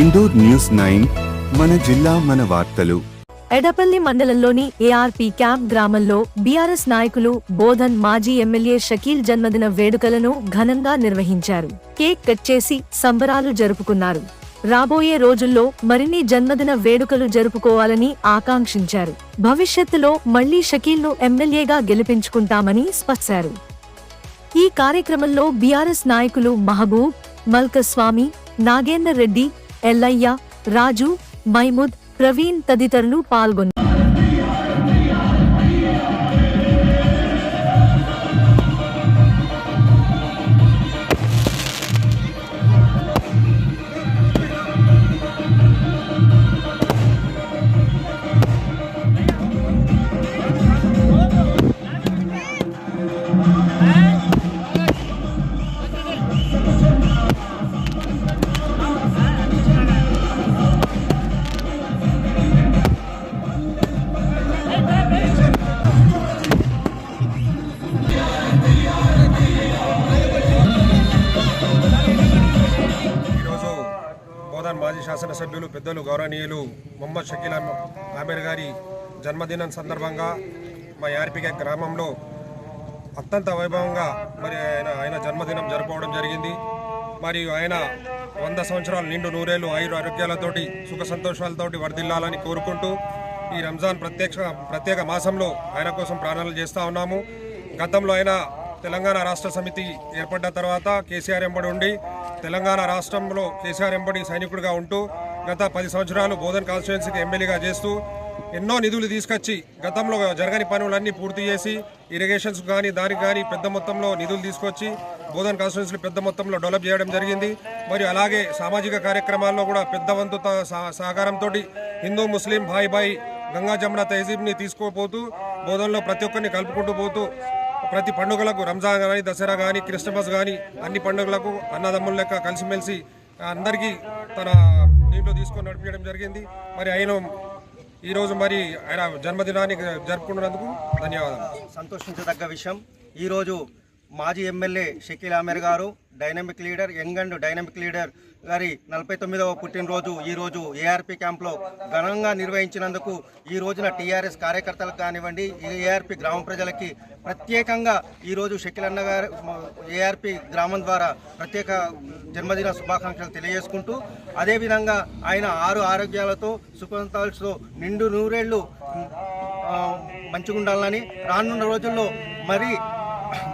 Indoor news nine మన జిల్లా మన వార్తలు. ఎడపల్లి మండలంలోని ఏఆర్పీ క్యాంప్ గ్రామంలో బీఆర్ఎస్ నాయకులు బోధన్ మాజీ ఎమ్మెల్యే షకీల్ జన్మదిన వేడుకలను ఘనంగా నిర్వహించారు. కేక్ కట్ చేసి సంబరాలు జరుపుకున్నారు. రాబోయే రోజుల్లో మరిన్ని జన్మదిన వేడుకలు జరుపుకోవాలని ఆకాంక్షించారు. భవిష్యత్తులో మళ్ళీ షకీల్ను ఎమ్మెల్యేగా గెలిపించుకుంటామని స్పష్టారు ఈ కార్యక్రమంలో బీఆర్ఎస్ నాయకులు మహబూబ్ మల్కస్వామి నాగేందర్ రెడ్డి ఎల్లయ్య రాజు మైముద్ ప్రవీణ్ తదితరులు పాల్గొన్నారు. ఈరోజు బోధన్ మాజీ శాసనసభ్యులు పెద్దలు గౌరవనీయులు మొహమ్మద్ షకీల్ అహ్- ఆమీర్ గారి జన్మదినం సందర్భంగా మా యార్పిక గ్రామంలో అత్యంత వైభవంగా మరి ఆయన ఆయన జన్మదినం జరుపుకోవడం జరిగింది. మరియు ఆయన వంద సంవత్సరాలు నిండు నూరేళ్ళు ఆయుర ఆరోగ్యాలతోటి సుఖ సంతోషాలతోటి వర్ధిల్లాలని కోరుకుంటూ ఈ రంజాన్ ప్రత్యక్ష ప్రత్యేక మాసంలో ఆయన కోసం ప్రార్థనలు చేస్తూ ఉన్నాము. గతంలో ఆయన తెలంగాణ రాష్ట్ర సమితి ఏర్పడ్డ తర్వాత కేసీఆర్ ఎంబడి ఉండి తెలంగాణ రాష్ట్రంలో కేసీఆర్ ఎంబడి సైనికుడిగా ఉంటూ గత పది సంవత్సరాలు బోధన్ కాన్స్టిట్యున్సీకి ఎమ్మెల్యేగా చేస్తూ ఎన్నో నిధులు తీసుకొచ్చి గతంలో జరగని పనులన్నీ పూర్తి చేసి ఇరిగేషన్స్ కానీ దానికి కానీ పెద్ద మొత్తంలో నిధులు తీసుకొచ్చి బోధన్ కాన్స్టిట్యున్సీలు పెద్ద మొత్తంలో డెవలప్ చేయడం జరిగింది. మరియు అలాగే సామాజిక కార్యక్రమాల్లో కూడా పెద్ద వంతు సహ- సహకారంతో హిందూ ముస్లిం భాయ్ భాయ్ గంగా జమున తహజీబ్ని తీసుకోపోతూ బోధనలో ప్రతి ఒక్కరిని కలుపుకుంటూ పోతూ ప్రతి పండుగలకు రంజాన్ కానీ దసరా కానీ క్రిస్టమస్ కానీ అన్ని పండుగలకు అన్నదమ్ముల లెక్క కలిసిమెలిసి అందరికీ తన దీంట్లో తీసుకొని నడిపించడం జరిగింది. మరి ఆయన ఈరోజు మరి ఆయన జన్మదినాన్ని జరుపుకున్నందుకు ధన్యవాదాలు. సంతోషించదగ్గ విషయం ఈరోజు మాజీ ఎమ్మెల్యే షకీల్ ఆమెర్ గారు dynamic leader young and dynamic leader గారి నలభై తొమ్మిదవ పుట్టినరోజు ఈరోజు ఏఆర్పి క్యాంప్లో ఘనంగా నిర్వహించినందుకు ఈ రోజున టీఆర్ఎస్ కార్యకర్తలకు కానివ్వండి ఏఆర్పి గ్రామ ప్రజలకి ప్రత్యేకంగా ఈరోజు షకీల్ అన్న గారు ఏఆర్పి గ్రామం ద్వారా ప్రత్యేక జన్మదిన శుభాకాంక్షలు తెలియజేసుకుంటూ అదేవిధంగా ఆయన ఆరు ఆరోగ్యాలతో సుఖంతో నిండు నూరేళ్ళు మంచిగా ఉండాలని రానున్న రోజుల్లో మరి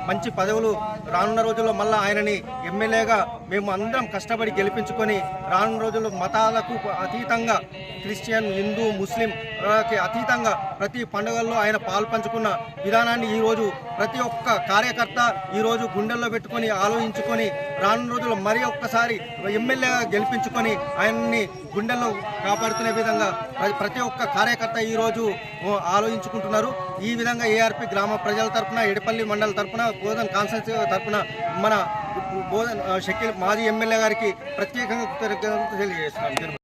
మంచి పదవులు రానున్న రోజుల్లో మళ్ళీ ఆయనని ఎమ్మెల్యేగా మేము అందరం కష్టపడి గెలిపించుకొని రానున్న రోజుల్లో మతాలకు అతీతంగా క్రిస్టియన్ హిందూ ముస్లింకి అతీతంగా ప్రతి పండుగల్లో ఆయన పాల్పంచుకున్న విధానాన్ని ఈరోజు ప్రతి ఒక్క కార్యకర్త ఈరోజు గుండెల్లో పెట్టుకొని ఆలోచించుకొని రానున్న రోజుల్లో మరి ఒక్కసారి ఎమ్మెల్యేగా గెలిపించుకొని ఆయన్ని గుండెల్లో కాపాడుకునే విధంగా ప్రతి ఒక్క కార్యకర్త ఈరోజు ఆలోచించుకుంటున్నారు. ఈ విధంగా ఏఆర్పి గ్రామ ప్రజల తరపున ఎడపల్లి మండల తరపున బోధన్ కాన్స్టెన్సీ తరపున మన బోధన్ షకీల్ మాజీ ఎమ్మెల్యే గారికి ప్రత్యేకంగా కృతజ్ఞతలు తెలియజేస్తున్నాను